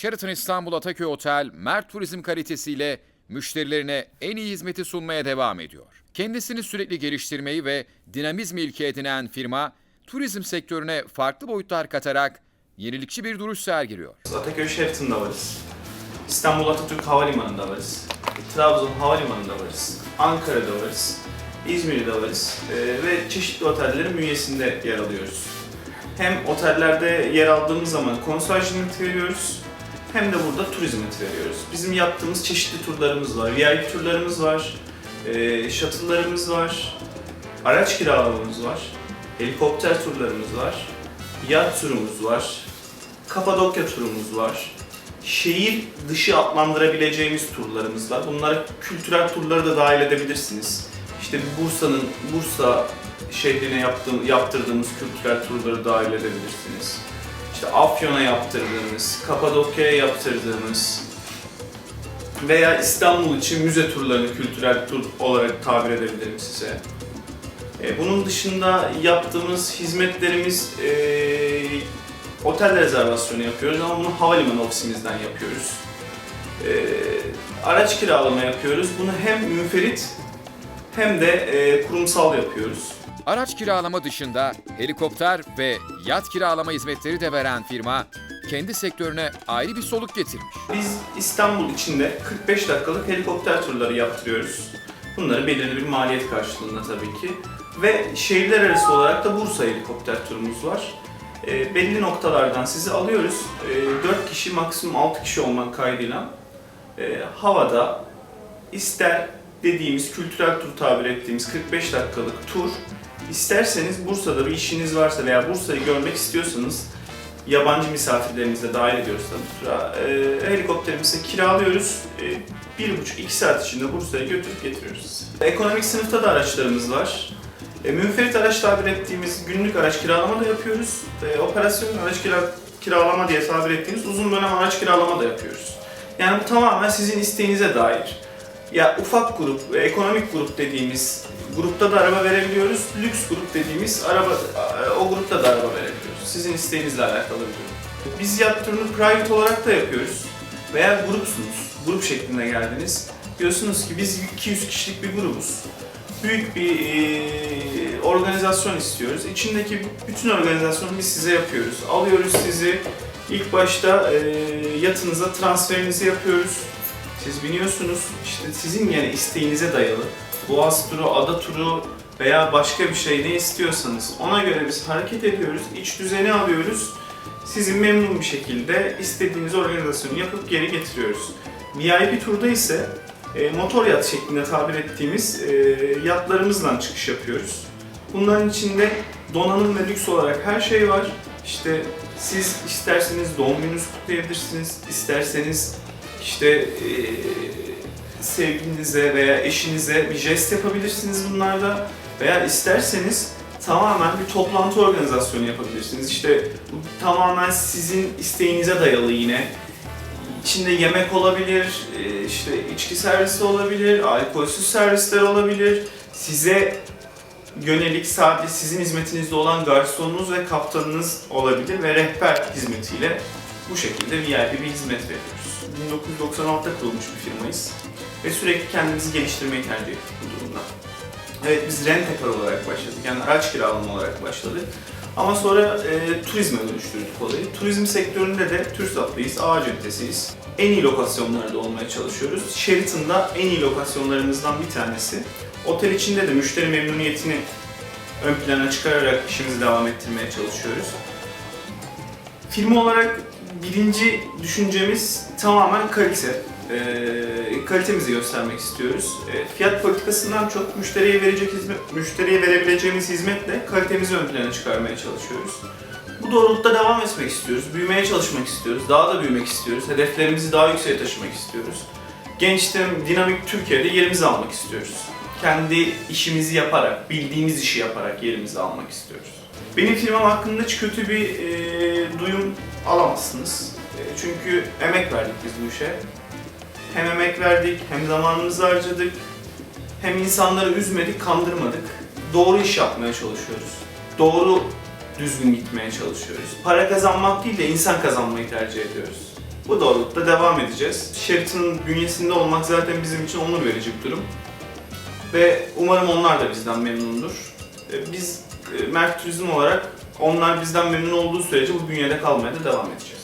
Sheraton İstanbul Ataköy Otel, Mert Turizm kalitesiyle müşterilerine en iyi hizmeti sunmaya devam ediyor. Kendisini sürekli geliştirmeyi ve dinamizmi ilke edinen firma, turizm sektörüne farklı boyutlar katarak yenilikçi bir duruş sergiliyor. Ataköy Sheraton'da varız. İstanbul Atatürk Havalimanı'nda varız. Trabzon Havalimanı'nda varız. Ankara'da varız. İzmir'de varız. Ee, ve çeşitli otellerin bünyesinde yer alıyoruz. Hem otellerde yer aldığımız zaman konsaj hizmeti veriyoruz hem de burada turizm hizmeti veriyoruz. Bizim yaptığımız çeşitli turlarımız var. VIP turlarımız var. E, var. Araç kiralamamız var. Helikopter turlarımız var. Yat turumuz var. Kapadokya turumuz var. Şehir dışı adlandırabileceğimiz turlarımız var. Bunlara kültürel turları da dahil edebilirsiniz. İşte Bursa'nın Bursa şehrine yaptığım, yaptırdığımız kültürel turları dahil edebilirsiniz. İşte Afyon'a yaptırdığımız, Kapadokya'ya yaptırdığımız veya İstanbul için müze turlarını kültürel tur olarak tabir edebilirim size. E, Bunun dışında yaptığımız hizmetlerimiz e, otel rezervasyonu yapıyoruz ama bunu havalimanı ofisimizden yapıyoruz. E, araç kiralama yapıyoruz. Bunu hem münferit hem de e, kurumsal yapıyoruz. Araç kiralama dışında helikopter ve yat kiralama hizmetleri de veren firma, kendi sektörüne ayrı bir soluk getirmiş. Biz İstanbul içinde 45 dakikalık helikopter turları yaptırıyoruz. Bunları belirli bir maliyet karşılığında tabii ki. Ve şehirler arası olarak da Bursa helikopter turumuz var. E, belli noktalardan sizi alıyoruz. E, 4 kişi maksimum 6 kişi olmak kaydıyla e, havada ister dediğimiz kültürel tur tabir ettiğimiz 45 dakikalık tur isterseniz Bursa'da bir işiniz varsa veya Bursa'yı görmek istiyorsanız yabancı misafirlerimizi dahil ediyoruz tabii. E, helikopterimizi kiralıyoruz. E, bir buçuk iki saat içinde Bursa'ya götürüp getiriyoruz. Ekonomik sınıfta da araçlarımız var. E, münferit araç tabir ettiğimiz günlük araç kiralama da yapıyoruz. E, operasyon araç kira, kiralama diye tabir ettiğimiz uzun dönem araç kiralama da yapıyoruz. Yani bu tamamen sizin isteğinize dair. Ya ufak grup, e, ekonomik grup dediğimiz grupta da araba verebiliyoruz. Lüks grup dediğimiz araba o grupta da araba verebiliyoruz. Sizin isteğinizle alakalı bir durum. Biz yat turunu private olarak da yapıyoruz. Veya grupsunuz, grup şeklinde geldiniz. Diyorsunuz ki biz 200 kişilik bir grubuz. Büyük bir e, organizasyon istiyoruz. İçindeki bütün organizasyonu biz size yapıyoruz. Alıyoruz sizi. İlk başta e, yatınıza transferinizi yapıyoruz. Siz biniyorsunuz. İşte sizin yani isteğinize dayalı. Boğaz turu, ada turu veya başka bir şey ne istiyorsanız ona göre biz hareket ediyoruz. İç düzeni alıyoruz. Sizi memnun bir şekilde istediğiniz organizasyonu yapıp geri getiriyoruz. VIP turda ise e, motor yat şeklinde tabir ettiğimiz e, yatlarımızla çıkış yapıyoruz. Bunların içinde donanım ve lüks olarak her şey var. İşte siz isterseniz doğum gününüzü kutlayabilirsiniz, isterseniz işte e, sevgilinize veya eşinize bir jest yapabilirsiniz bunlarda veya isterseniz tamamen bir toplantı organizasyonu yapabilirsiniz. İşte bu tamamen sizin isteğinize dayalı yine. İçinde yemek olabilir, e, işte içki servisi olabilir, alkolsüz servisler olabilir. Size yönelik sadece sizin hizmetinizde olan garsonunuz ve kaptanınız olabilir ve rehber hizmetiyle bu şekilde VIP bir hizmet veriyoruz. 1996'da kurulmuş bir firmayız ve sürekli kendimizi geliştirmeyi tercih ettik bu durumda. Evet biz rent olarak başladık yani araç kiralama olarak başladık. Ama sonra e, turizme dönüştürdük olayı. Turizm sektöründe de TÜRSAP'lıyız, ağ ceddesiyiz. En iyi lokasyonlarda olmaya çalışıyoruz. Sheraton'da en iyi lokasyonlarımızdan bir tanesi. Otel içinde de müşteri memnuniyetini ön plana çıkararak işimizi devam ettirmeye çalışıyoruz. Firma olarak birinci düşüncemiz tamamen kalite. Ee, kalitemizi göstermek istiyoruz. Ee, fiyat politikasından çok müşteriye verecek hizmet, müşteriye verebileceğimiz hizmetle kalitemizi ön plana çıkarmaya çalışıyoruz. Bu doğrultuda devam etmek istiyoruz. Büyümeye çalışmak istiyoruz. Daha da büyümek istiyoruz. Hedeflerimizi daha yükseğe taşımak istiyoruz. Genç, dinamik Türkiye'de yerimizi almak istiyoruz. Kendi işimizi yaparak, bildiğimiz işi yaparak yerimizi almak istiyoruz. Benim firmam hakkında hiç kötü bir e, duyum alamazsınız. E, çünkü emek verdik biz bu işe. Hem emek verdik, hem zamanımızı harcadık, hem insanları üzmedik, kandırmadık. Doğru iş yapmaya çalışıyoruz. Doğru düzgün gitmeye çalışıyoruz. Para kazanmak değil de insan kazanmayı tercih ediyoruz. Bu doğrultuda devam edeceğiz. Sheraton'ın bünyesinde olmak zaten bizim için onur verici bir durum. Ve umarım onlar da bizden memnundur. E, Biz e, Mert Turizm olarak onlar bizden memnun olduğu sürece bu bünyede kalmaya da devam edeceğiz.